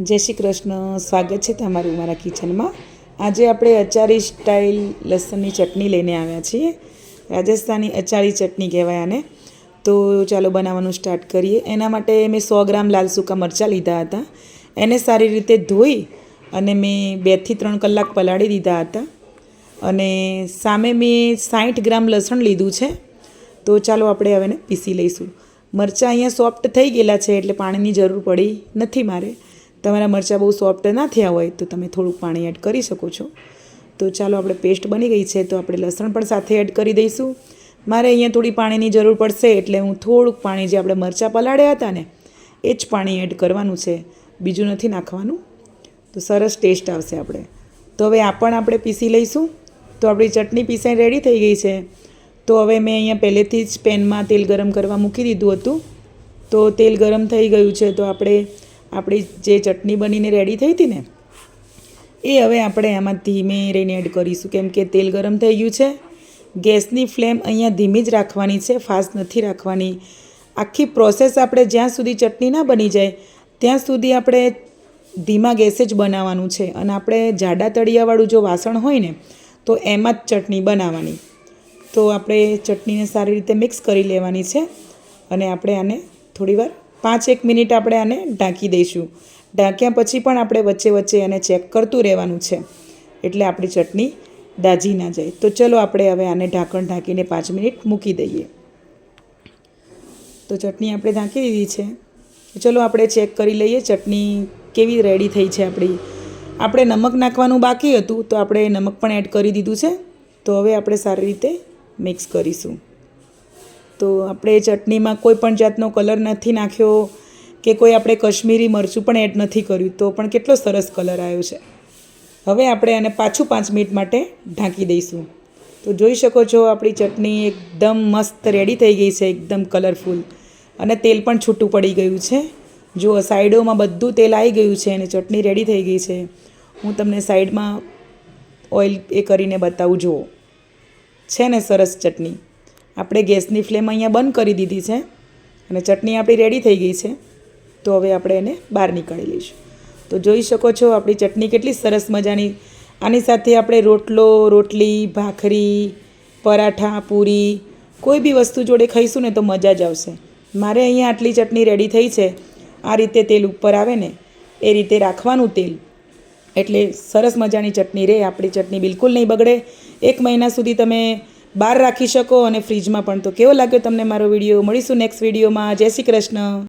જય શ્રી કૃષ્ણ. સ્વાગત છે તમારું મારા કિચનમાં. આજે આપણે અચારી સ્ટાઇલ લસણની ચટણી લઈને આવ્યા છીએ. રાજસ્થાની અચારી ચટણી કહેવાય આને. તો ચાલો બનાવવાનું સ્ટાર્ટ કરીએ. એના માટે મેં સો ગ્રામ લાલ સૂકા મરચાં લીધા હતા. એને સારી રીતે ધોઈ અને મેં બેથી ત્રણ કલાક પલાળી દીધા હતા. અને સામે મેં સાઠ ગ્રામ લસણ લીધું છે. તો ચાલો આપણે હવે પીસી લઈશું. મરચાં અહીંયા સોફ્ટ થઈ ગયેલા છે એટલે પાણીની જરૂર પડી નથી મારે. તમારા મરચાં બહુ સોફ્ટ ના થયા હોય તો તમે થોડુંક પાણી એડ કરી શકો છો. તો ચાલો આપણે પેસ્ટ બની ગઈ છે તો આપણે લસણ પણ સાથે એડ કરી દઈશું. મારે અહીંયા થોડી પાણીની જરૂર પડશે એટલે હું થોડુંક પાણી જે આપણે મરચાં પલાળ્યા હતા ને, એ જ પાણી એડ કરવાનું છે. બીજું નથી નાખવાનું. તો સરસ ટેસ્ટ આવશે આપણે. તો હવે આ પણ આપણે પીસી લઈશું. તો આપણી ચટણી પીસાઈ રેડી થઈ ગઈ છે. તો હવે મેં અહીંયા પહેલેથી જ પેનમાં તેલ ગરમ કરવા મૂકી દીધું હતું. તો તેલ ગરમ થઈ ગયું છે તો આપણે આપણી જે ચટણી બનીને રેડી થઈ હતી ને, એ હવે આપણે આમાં ધીમે રહીને એડ કરીશું. કેમ કે તેલ ગરમ થઈ ગયું છે. ગેસની ફ્લેમ અહીંયા ધીમી જ રાખવાની છે. ફાસ્ટ નથી રાખવાની. આખી પ્રોસેસ આપણે જ્યાં સુધી ચટણી ના બની જાય, ત્યાં સુધી આપણે ધીમા ગેસે જ બનાવવાનું છે. અને આપણે જાડા તળિયાવાળું જો વાસણ હોય ને, તો એમાં જ ચટણી બનાવવાની. તો આપણે ચટણીને સારી રીતે મિક્સ કરી લેવાની છે. અને આપણે આને થોડીવાર પાંચ એક મિનિટ આપણે આને ઢાંકી દઈશું. ઢાંક્યા પછી પણ આપણે વચ્ચે વચ્ચે એને ચેક કરતું રહેવાનું છે. એટલે આપણી ચટણી દાજી ના જાય. તો ચલો આપણે હવે આને ઢાંકણ ઢાંકીને પાંચ મિનિટ મૂકી દઈએ. તો ચટણી આપણે ઢાંકી દીધી છે. ચલો આપણે ચેક કરી લઈએ ચટણી કેવી રેડી થઈ છે આપણી. આપણે નમક નાખવાનું બાકી હતું, તો આપણે નમક પણ એડ કરી દીધું છે. તો હવે આપણે સારી રીતે મિક્સ કરીશું. તો આપણે ચટણીમાં કોઈ પણ જાતનો કલર નથી નાખ્યો કે કોઈ આપણે કશ્મીરી મરચું પણ એડ નથી કર્યું, તો પણ કેટલો સરસ કલર આવ્યો છે. હવે આપણે આને પાછું પાંચ મિનિટ માટે ઢાંકી દઈશું. તો જોઈ શકો છો આપણી ચટણી એકદમ મસ્ત રેડી થઈ ગઈ છે, એકદમ કલરફુલ અને તેલ પણ છૂટું પડી ગયું છે. જુઓ સાઈડોમાં બધું તેલ આવી ગયું છે અને ચટણી રેડી થઈ ગઈ છે, હું તમને સાઈડમાં ઓઇલ એ કરીને બતાવું, જુઓ. છે ને સરસ ચટણી. આપણે ગેસની ફ્લેમ અહીંયા બંધ કરી દીધી છે અને ચટણી આપણી રેડી થઈ ગઈ છે. તો હવે આપણે એને બહાર નીકાળી લઈશું. તો જોઈ શકો છો આપણી ચટણી કેટલી સરસ મજાની. આની સાથે આપણે રોટલો, રોટલી, ભાખરી, પરાઠા, પૂરી, કોઈ બી વસ્તુ જોડે ખાઈશું ને તો મજા જ આવશે. મારે અહીંયા આટલી ચટણી રેડી થઈ છે. આ રીતે તેલ ઉપર આવે ને, એ રીતે રાખવાનું તેલ. એટલે સરસ મજાની ચટણી રહે આપણી ચટણી બિલકુલ નહીં બગડે. એક મહિના સુધી તમે બહાર રાખી શકો અને ફ્રીજમાં પણ. તો કેવો લાગ્યો તમને મારો વીડિયો? મળીશું નેક્સ્ટ વિડીયોમાં. જય શ્રી કૃષ્ણ.